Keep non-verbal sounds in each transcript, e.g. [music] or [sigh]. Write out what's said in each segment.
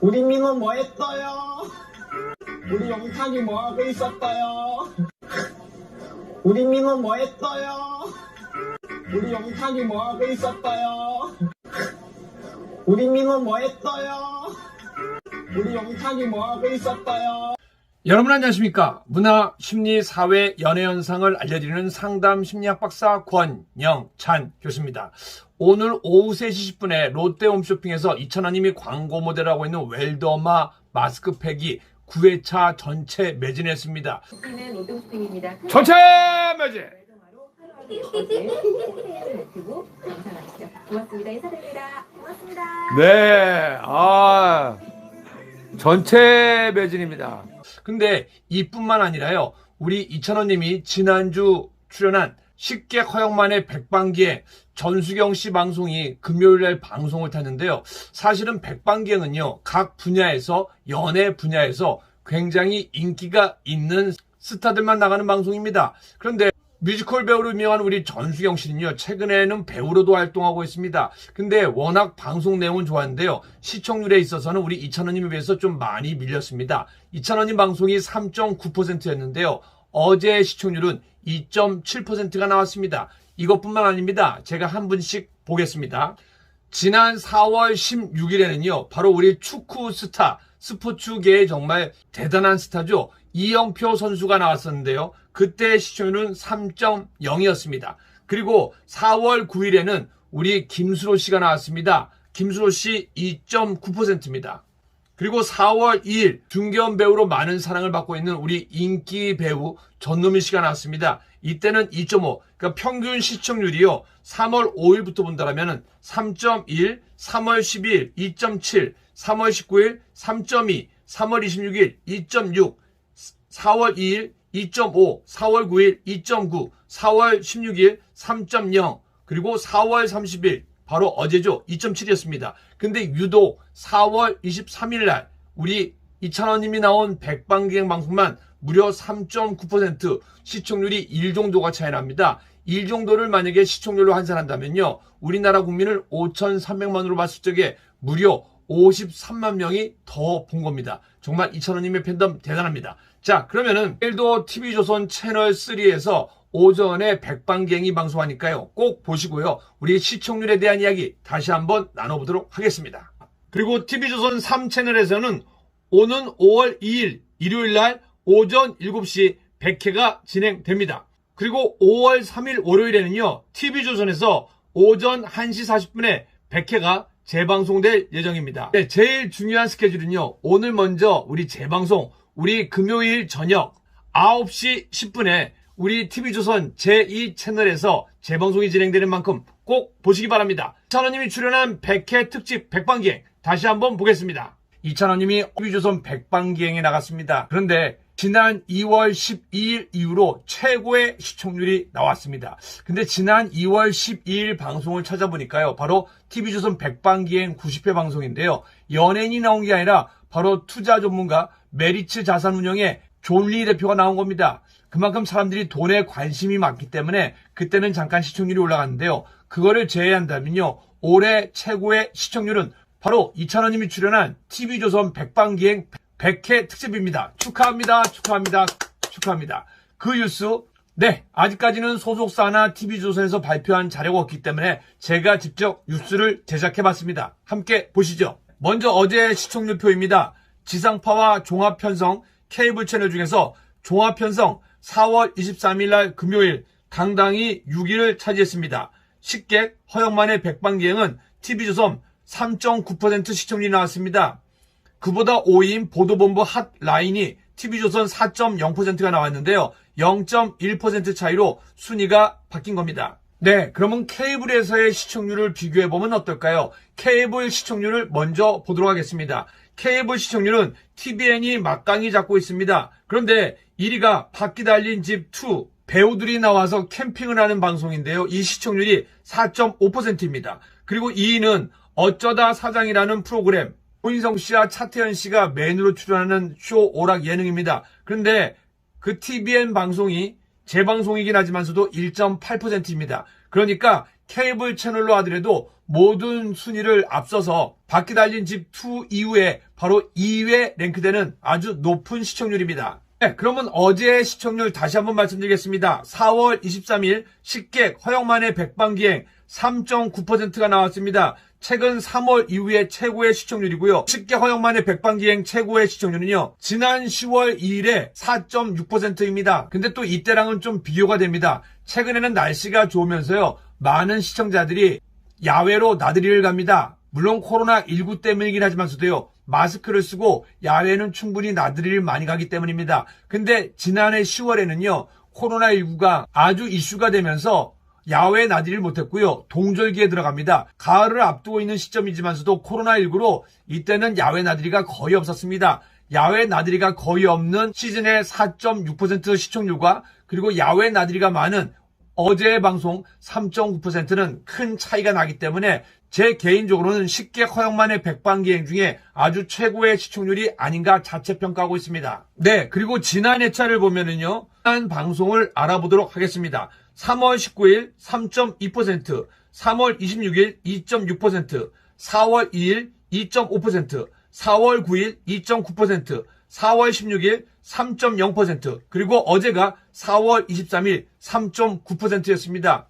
우리 민호 뭐 했어요? 우리 영탁이 뭐 하고 있었어요? 우리 민호 뭐 했어요? 우리 영탁이 뭐 하고 있었어요? 우리 민호 뭐 했어요? 우리 영탁이 뭐 하고 있었어요? 여러분 안녕하십니까? 문화, 심리, 사회, 연애 현상을 알려드리는 상담 심리학 박사 권영찬 교수입니다. 오늘 오후 3시 10분에 롯데 홈쇼핑에서 이천원님이 광고 모델하고 있는 웰더마 마스크팩이 9회차 전체 매진했습니다. 는. 전체 매진! 그리고. 고맙습니다. 인사드립니다. 고맙습니다. 네, 아, 전체 매진입니다. 근데 이뿐만 아니라요, 우리 이찬원님이 지난주 출연한 식객 허영만의 백방기에 전수경 씨 방송이 금요일 날 방송을 탔는데요. 사실은 백방기행은요, 각 분야에서, 연애 분야에서 굉장히 인기가 있는 스타들만 나가는 방송입니다. 그런데 뮤지컬 배우로 유명한 우리 전수경 씨는요, 최근에는 배우로도 활동하고 있습니다. 근데 워낙 방송 내용은 좋았는데요, 시청률에 있어서는 우리 이찬원님에 비해서 좀 많이 밀렸습니다. 이찬원님 방송이 3.9%였는데요, 어제 시청률은 2.7%가 나왔습니다. 이것뿐만 아닙니다. 제가 한 분씩 보겠습니다. 지난 4월 16일에는요, 바로 우리 축구 스타, 스포츠계의 정말 대단한 스타죠. 이영표 선수가 나왔었는데요. 그때 시청률은 3.0이었습니다. 그리고 4월 9일에는 우리 김수로 씨가 나왔습니다. 김수로 씨 2.9%입니다. 그리고 4월 2일 중견 배우로 많은 사랑을 받고 있는 우리 인기 배우 전노민 씨가 나왔습니다. 이때는 2.5, 그러니까 평균 시청률이요. 3월 5일부터 본다면 3.1, 3월 12일 2.7, 3월 19일 3.2, 3월 26일 2.6, 4월 2일 2.5, 4월 9일 2.9, 4월 16일 3.0, 그리고 4월 30일 바로 어제죠. 2.7이었습니다. 근데 유독 4월 23일 날 우리 이찬원 님이 나온 백방기행 방송만 무려 3.9% 시청률이 1 정도가 차이 납니다. 1 정도를 만약에 시청률로 환산한다면요. 우리나라 국민을 5,300만으로 봤을 적에 무려 53만 명이 더 본 겁니다. 정말 이찬원님의 팬덤 대단합니다. 자, 그러면은 내일도 TV조선 채널 3에서 오전에 백방갱이 방송하니까요. 꼭 보시고요. 우리 시청률에 대한 이야기 다시 한번 나눠보도록 하겠습니다. 그리고 TV조선 3채널에서는 오는 5월 2일 일요일 날 오전 7시 100회가 진행됩니다. 그리고 5월 3일 월요일에는요. TV조선에서 오전 1시 40분에 100회가 재방송될 예정입니다. 네, 제일 중요한 스케줄은요. 오늘 먼저 우리 재방송, 우리 금요일 저녁 9시 10분에 우리 TV조선 제2 채널에서 재방송이 진행되는 만큼 꼭 보시기 바랍니다. 이찬원님이 출연한 100회 특집 백방기행 다시 한번 보겠습니다. 이찬원님이 TV조선 백방기행에 나갔습니다. 그런데 지난 2월 12일 이후로 최고의 시청률이 나왔습니다. 근데 지난 2월 12일 방송을 찾아보니까요. 바로 TV조선 백방기행 90회 방송인데요. 연예인이 나온 게 아니라 바로 투자 전문가 메리츠 자산운용의 존리 대표가 나온 겁니다. 그만큼 사람들이 돈에 관심이 많기 때문에 그때는 잠깐 시청률이 올라갔는데요. 그거를 제외한다면요. 올해 최고의 시청률은 바로 이찬원님이 출연한 TV조선 백방기행 100회 특집입니다. 축하합니다. 축하합니다. 축하합니다. 그 뉴스 네, 아직까지는 소속사나 TV조선에서 발표한 자료가 없기 때문에 제가 직접 뉴스를 제작해봤습니다. 함께 보시죠. 먼저 어제 시청률표입니다. 지상파와 종합편성 케이블 채널 중에서 종합편성 4월 23일 날 금요일 당당히 6위를 차지했습니다. 식객 허영만의 백방기행은 TV조선 3.9% 시청률이 나왔습니다. 그보다 5위인 보도본부 핫라인이 TV조선 4.0%가 나왔는데요. 0.1% 차이로 순위가 바뀐 겁니다. 네, 그러면 케이블에서의 시청률을 비교해보면 어떨까요? 케이블 시청률을 먼저 보도록 하겠습니다. 케이블 시청률은 TVN이 막강히 잡고 있습니다. 그런데 1위가 바퀴 달린 집 2, 배우들이 나와서 캠핑을 하는 방송인데요. 이 시청률이 4.5%입니다. 그리고 2위는 어쩌다 사장이라는 프로그램, 고인성 씨와 차태현 씨가 메인으로 출연하는 쇼 오락 예능입니다. 그런데 그 TVN 방송이 재방송이긴 하지만서도 1.8%입니다. 그러니까 케이블 채널로 하더라도 모든 순위를 앞서서 바퀴 달린 집 2 이후에 바로 2위에 랭크되는 아주 높은 시청률입니다. 네, 그러면 어제의 시청률 다시 한번 말씀드리겠습니다. 4월 23일 식객 허영만의 백반기행 3.9%가 나왔습니다. 최근 3월 이후에 최고의 시청률이고요. 식객 허영만의 백반기행 최고의 시청률은요. 지난 10월 2일에 4.6%입니다. 근데 또 이때랑은 좀 비교가 됩니다. 최근에는 날씨가 좋으면서요. 많은 시청자들이 야외로 나들이를 갑니다. 물론 코로나19 때문이긴 하지만서도요. 마스크를 쓰고 야외는 충분히 나들이를 많이 가기 때문입니다. 근데 지난해 10월에는요. 코로나19가 아주 이슈가 되면서 야외 나들이를 못했고요. 동절기에 들어갑니다. 가을을 앞두고 있는 시점이지만서도 코로나19로 이때는 야외 나들이가 거의 없었습니다. 야외 나들이가 거의 없는 시즌의 4.6% 시청률과 그리고 야외 나들이가 많은 어제의 방송 3.9%는 큰 차이가 나기 때문에 제 개인적으로는 쉽게 허영만의 백반기행 중에 아주 최고의 시청률이 아닌가 자체 평가하고 있습니다. 네, 그리고 지난 회차를 보면은요, 한 방송을 알아보도록 하겠습니다. 3월 19일 3.2%, 3월 26일 2.6%, 4월 2일 2.5%, 4월 9일 2.9%, 4월 16일 3.0%, 그리고 어제가 4월 23일 3.9%였습니다.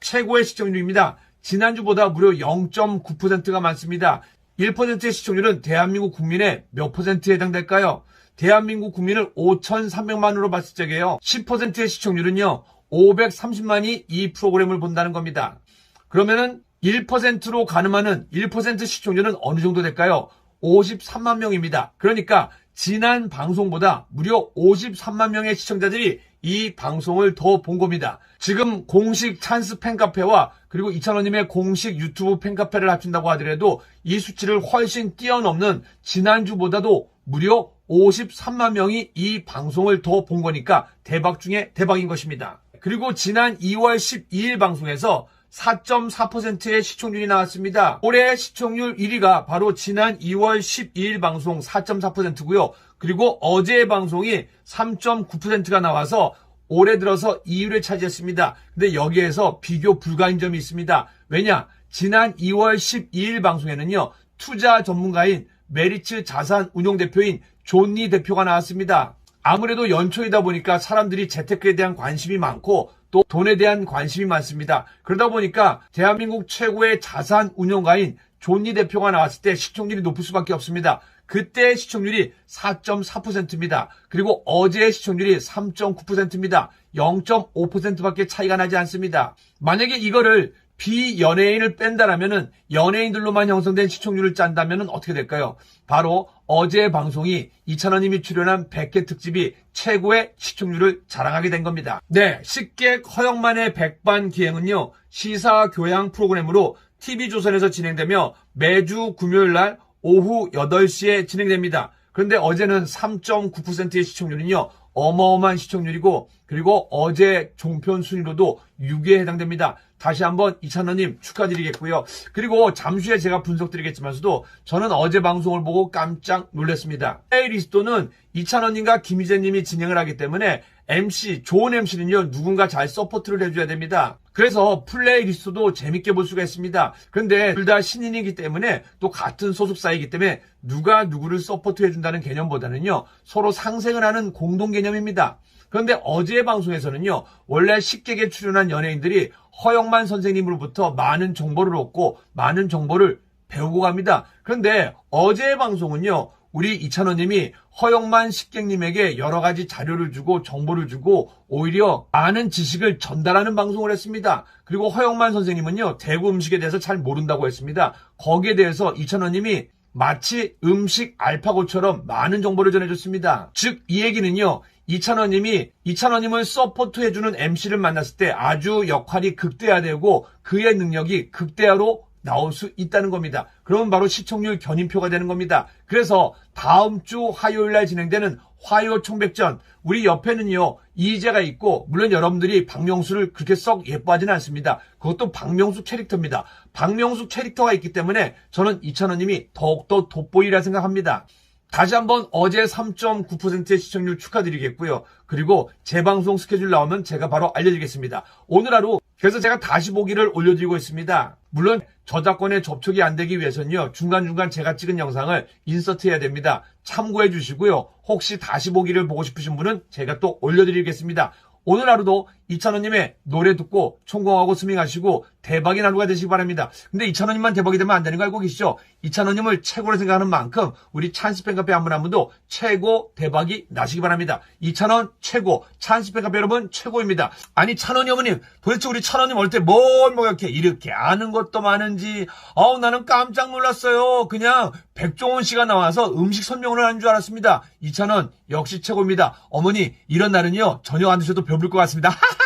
최고의 시청률입니다. 지난주보다 무려 0.9%가 많습니다. 1%의 시청률은 대한민국 국민의 몇 퍼센트에 해당될까요? 대한민국 국민을 5,300만으로 봤을 적에요. 10%의 시청률은요. 530만이 이 프로그램을 본다는 겁니다. 그러면은 1%로 가늠하는 1% 시청률은 어느 정도 될까요? 53만 명입니다. 그러니까 지난 방송보다 무려 53만 명의 시청자들이 이 방송을 더 본 겁니다. 지금 공식 찬스 팬카페와 그리고 이찬원님의 공식 유튜브 팬카페를 합친다고 하더라도 이 수치를 훨씬 뛰어넘는 지난주보다도 무려 53만 명이 이 방송을 더 본 거니까 대박 중에 대박인 것입니다. 그리고 지난 2월 12일 방송에서 4.4%의 시청률이 나왔습니다. 올해 시청률 1위가 바로 지난 2월 12일 방송 4.4%고요. 그리고 어제의 방송이 3.9%가 나와서 올해 들어서 2위를 차지했습니다. 근데 여기에서 비교 불가인 점이 있습니다. 왜냐? 지난 2월 12일 방송에는요. 투자 전문가인 메리츠 자산 운용 대표인 존니 대표가 나왔습니다. 아무래도 연초이다 보니까 사람들이 재테크에 대한 관심이 많고 또 돈에 대한 관심이 많습니다. 그러다 보니까 대한민국 최고의 자산 운용가인 존니 대표가 나왔을 때 시청률이 높을 수밖에 없습니다. 그때 시청률이 4.4%입니다. 그리고 어제의 시청률이 3.9%입니다. 0.5%밖에 차이가 나지 않습니다. 만약에 이거를 비연예인을 뺀다라면은 연예인들로만 형성된 시청률을 짠다면은 어떻게 될까요? 바로 어제 방송이 이찬원님이 출연한 100회 특집이 최고의 시청률을 자랑하게 된 겁니다. 네, 식객 허영만의 백반 기행은요 시사 교양 프로그램으로 TV조선에서 진행되며 매주 금요일 날 오후 8시에 진행됩니다. 그런데 어제는 3.9%의 시청률은요 어마어마한 시청률이고 그리고 어제 종편 순위로도 6위에 해당됩니다. 다시 한번 이찬원님 축하드리겠고요. 그리고 잠시 후에 제가 분석드리겠지만서도 저는 어제 방송을 보고 깜짝 놀랐습니다. 플레이리스트는 이찬원님과 김희재님이 진행을 하기 때문에 MC, 좋은 MC는요, 누군가 잘 서포트를 해줘야 됩니다. 그래서 플레이리스트도 재밌게 볼 수가 있습니다. 그런데 둘 다 신인이기 때문에 또 같은 소속사이기 때문에 누가 누구를 서포트 해준다는 개념보다는요, 서로 상생을 하는 공동 개념입니다. 그런데 어제의 방송에서는요, 원래 식객에 출연한 연예인들이 허영만 선생님으로부터 많은 정보를 얻고 많은 정보를 배우고 갑니다. 그런데 어제의 방송은요, 우리 이찬원님이 허영만 식객님에게 여러 가지 자료를 주고 정보를 주고 오히려 많은 지식을 전달하는 방송을 했습니다. 그리고 허영만 선생님은요, 대구 음식에 대해서 잘 모른다고 했습니다. 거기에 대해서 이찬원님이 마치 음식 알파고처럼 많은 정보를 전해줬습니다. 즉, 이 얘기는요, 이찬원님이 이찬원님을 서포트해주는 MC를 만났을 때 아주 역할이 극대화되고 그의 능력이 극대화로 나올 수 있다는 겁니다. 그러면 바로 시청률 견인표가 되는 겁니다. 그래서 다음 주 화요일 날 진행되는 화요 총백전 우리 옆에는요 이재가 있고 물론 여러분들이 박명수를 그렇게 썩 예뻐하지는 않습니다. 그것도 박명수 캐릭터입니다. 박명수 캐릭터가 있기 때문에 저는 이찬원님이 더욱더 돋보이라 생각합니다. 다시 한번 어제 3.9%의 시청률 축하드리겠고요. 그리고 재방송 스케줄 나오면 제가 바로 알려드리겠습니다. 오늘 하루 그래서 제가 다시 보기를 올려드리고 있습니다. 물론 저작권에 접촉이 안 되기 위해서는요, 중간중간 제가 찍은 영상을 인서트 해야 됩니다. 참고해 주시고요. 혹시 다시 보기를 보고 싶으신 분은 제가 또 올려드리겠습니다. 오늘 하루도 이찬원님의 노래 듣고 총공하고 스밍하시고 대박인 하루가 되시기 바랍니다. 근데 이찬원님만 대박이 되면 안 되는 거 알고 계시죠? 이찬원님을 최고로 생각하는 만큼 우리 찬스팬 카페 한 분 한 분도 최고 대박이 나시기 바랍니다. 이찬원 최고, 찬스팬 카페 여러분 최고입니다. 아니 찬원이 어머님 도대체 우리 찬원님 올 때뭘뭐 이렇게 이렇게 아는 것도 많은지 아우 나는 깜짝 놀랐어요. 그냥 백종원 씨가 나와서 음식 설명을 하는 줄 알았습니다. 이찬원 역시 최고입니다. 어머니 이런 날은요 저녁 안 드셔도 배부를 것 같습니다. [laughs]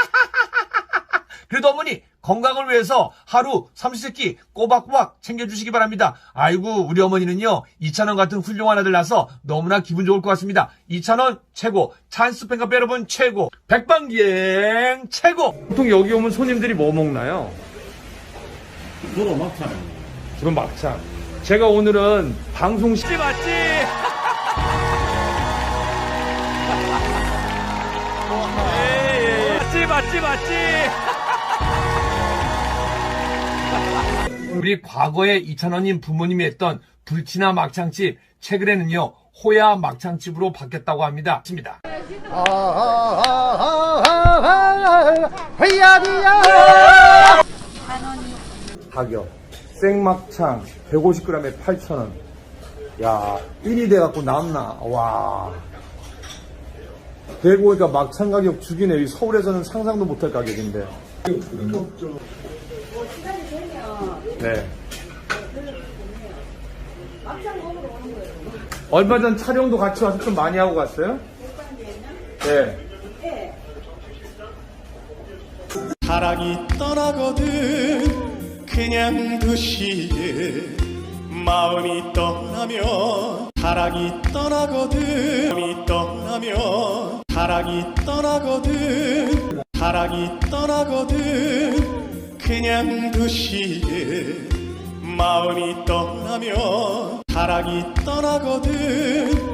그래도 어머니 건강을 위해서 하루 삼시세끼 꼬박꼬박 챙겨주시기 바랍니다. 아이고 우리 어머니는요 이찬원 같은 훌륭한 아들 낳아서 너무나 기분 좋을 것 같습니다. 이찬원 최고, 찬스팬카페 여러분 최고, 백방기행 최고. 보통 여기 오면 손님들이 뭐 먹나요? 너도 막창. 지금 막창. 제가 오늘은 방송 시 맞지? [laughs] 맞지 맞지 맞지. 우리 과거에 이찬원님 부모님이 했던 불티나 막창집 최근에는요 호야 막창집으로 바뀌었다고 합니다. 맞습니다. 가격 생막창 150g에 8,000원. 야 1이 돼갖고 남나. 와. 대구 오니까 막창 가격 죽이네. 이 서울에서는 상상도 못할 가격인데 네 얼마 전 촬영도 같이 와서 좀 많이 하고 갔어요? 네 사랑이 떠나거든 그냥 두시게 마음이 떠나면 사랑이 떠나거든 마음이 떠나면 사랑이 떠나거든 사랑이 떠나거든 그냥 두시게 마음이 떠나면 사랑이 떠나거든